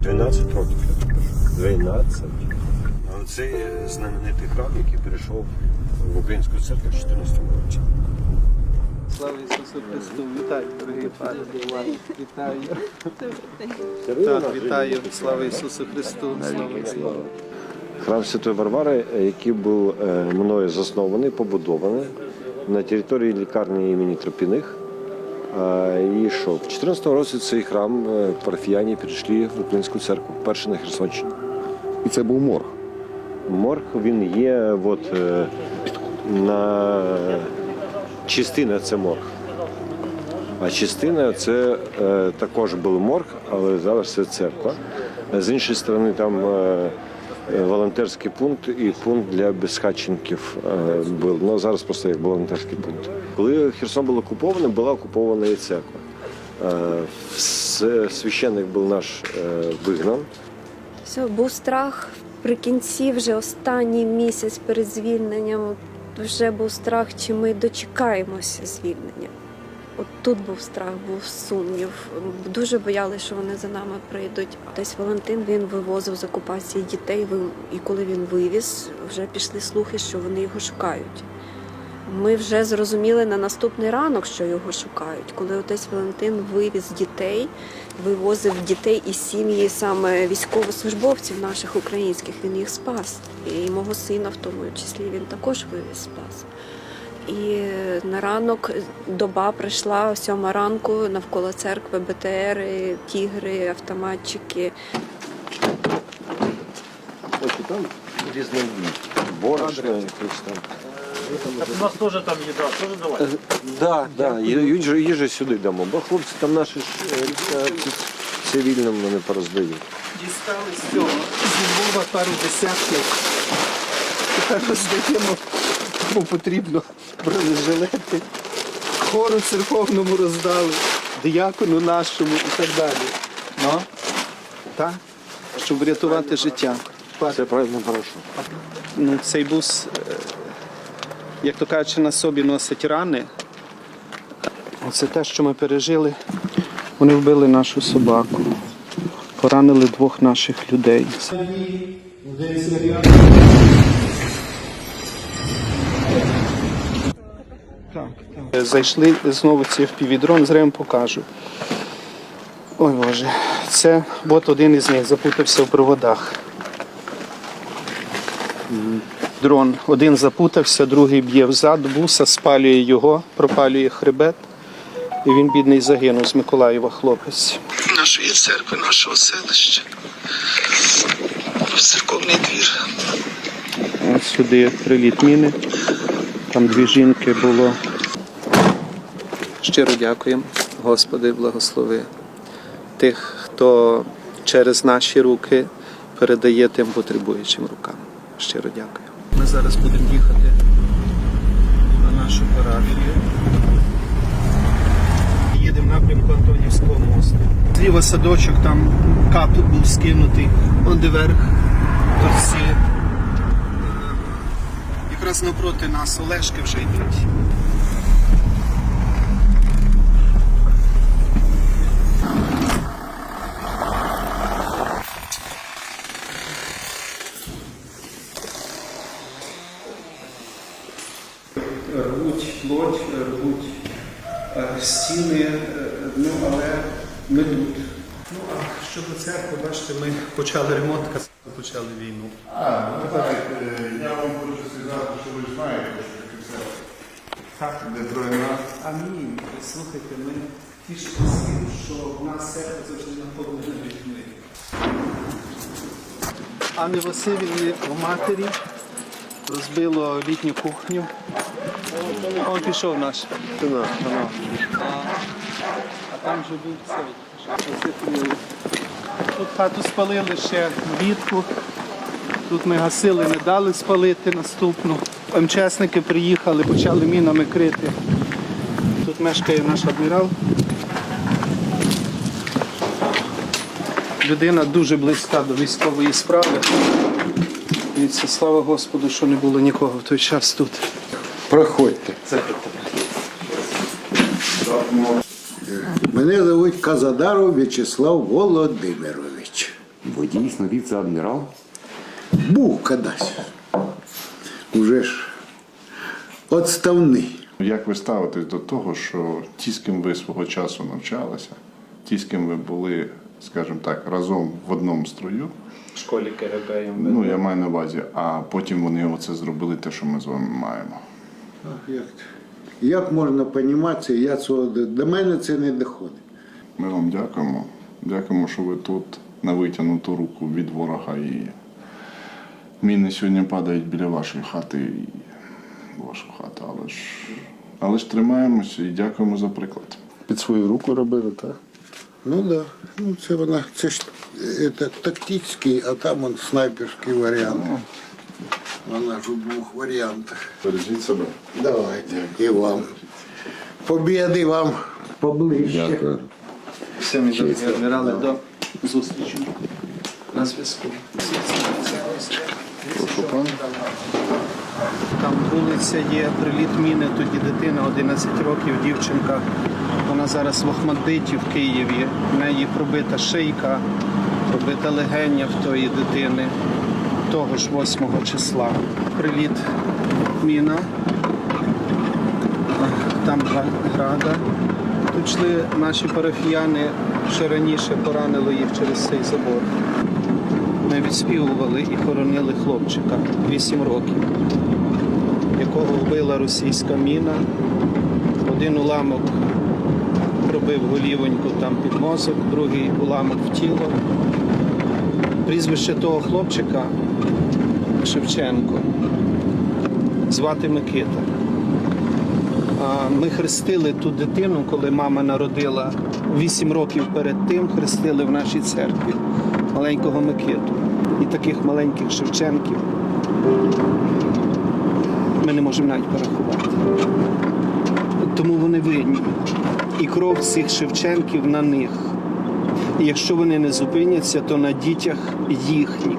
12 років я тут кажу. 12. А Оцей знаменитий храм, який перейшов в українську церкву в 14 році. Слава Ісусу Христу! Вітаю, дорогі пане. Вітаю. Так, Так, вітаю. Слава Ісусу Христу! Слава Ісусу! Храм Святої Варвари, е, який був е, мною заснований, побудований на території лікарні імені Тропіних. І що? В 2014 році цей храм е, парафіяні перейшли в українську церкву, перший на Херсонщині. І це був морг. Морг він є от, е, на частина це морг. А частина це е, також був морг, але зараз це церква. З іншої сторони, там волонтерський пункт і пункт для безхатченків е, був. Ну, зараз просто як волонтерський пункт. Коли Херсон був окупований, була окупована і церква. Е, Священник був наш е, вигнан. Все, був страх при кінці, вже останній місяць перед звільненням. Вже був страх, чи ми дочекаємося звільнення. От тут був страх, був сумнів. Дуже боялися, що вони за нами прийдуть. Десь Валентин він вивозив з окупації дітей. І коли він вивіз, вже пішли слухи, що вони його шукають. Ми вже зрозуміли на наступний ранок, що його шукають. Коли отець Валентин вивіз дітей, вивозив дітей і сім'ї саме військовослужбовців наших українських, він їх спас. І мого сина, в тому числі, він також вивіз спас. І на ранок доба прийшла о сьома ранку навколо церкви БТР, тігри, автоматчики. Ось і там різні борошно, якось там. У нас теж там їда, теж давай. Да, да, їжу, їжу сюди дамо, бо хлопці там наші ж е, е, цивільним вони пороздають. Дістали з цього з Львова пару десятків. Тепер роздаємо, кому потрібно бронежилети. Хору церковному роздали, диякону нашому і так далі. Ну, так? Щоб врятувати життя. Це правильно прошу. Ну, цей бус, е, як то кажучи, на собі носить рани. Оце те, що ми пережили. Вони вбили нашу собаку, поранили двох наших людей. Так, так. Зайшли знову ці впівдрон, зря вам покажу. Ой Боже, це от один із них запутався в проводах дрон. Один запутався, другий б'є взад буса, спалює його, пропалює хребет. І він, бідний, загинув з Миколаєва хлопець. Нашої церкви, нашого селища. В церковний двір. Ось сюди приліт міни. Там дві жінки було. Щиро дякуємо, Господи, благослови тих, хто через наші руки передає тим потребуючим рукам. Щиро дякую. Ми зараз будемо їхати на нашу парафію. Їдемо напрямку Антонівського мосту. Зліва садочок, там кап був скинутий, он верх, торці. Е, Якраз навпроти нас Олешки вже йдуть. рвуть плоть, рвуть е, стіни, е, ну але ми тут. Ну а щодо церкви, бачите, ми почали ремонт, почали війну. А, ну так, е, я вам хочу сказати, що ви знаєте, що це Так. не тройна. Амінь. Слухайте, ми тішимося тим, що в нас церква завжди наповнена людьми. Анни Васильівні в матері розбило літню кухню. Он пішов наш. Ціна, А, а там же був цей. Тут хату спалили ще влітку. Тут ми гасили, не дали спалити наступну. МЧСники приїхали, почали мінами крити. Тут мешкає наш адмірал. Людина дуже близька до військової справи. Слава Господу, що не було нікого в той час тут. Проходьте. Мене звуть Казадаров В'ячеслав Володимирович. Ви дійсно віце-адмірал? Був кадась. Уже ж отставний. Як ви ставитесь до того, що ті, з ким ви свого часу навчалися, ті, з ким ви були, скажімо так, разом в одному строю, В школі КГБ. ну я маю на увазі, а потім вони оце зробили те, що ми з вами маємо. Як, як можна розуміти? Я цього, до- мене це не доходить. Ми вам дякуємо. Дякуємо, що ви тут на витягнуту руку від ворога і міни сьогодні падають біля вашої хати і вашу хату. Але ж, але ж тримаємося і дякуємо за приклад. Під свою руку робили, так? Ну так. Да. Ну, це вона, це ж е, це, тактичний, а там он снайперський варіант. Вона ж у двох варіантах. Бережіть себе. Давайте. І вам. Побіди вам поближче. Дякую. Все, адмірали, до зустрічі. На зв'язку. Прошу. Там вулиця є, приліт міни, тоді дитина 11 років, дівчинка. Вона зараз в Охмадиті в Києві. В неї пробита шийка, пробита легеня в тої дитини того ж 8 числа. Приліт міна. Там гра- града. Тут йшли наші парафіяни, ще раніше поранили їх через цей забор. Ми відспівували і хоронили хлопчика 8 років якого вбила російська міна. Один уламок пробив голівоньку там під мозок, другий уламок в тіло. Прізвище того хлопчика Шевченко. Звати Микита. Ми хрестили ту дитину, коли мама народила 8 років перед тим, хрестили в нашій церкві маленького Микиту. І таких маленьких Шевченків ми не можемо навіть порахувати. Тому вони винні. І кров цих Шевченків на них. І якщо вони не зупиняться, то на дітях їхніх.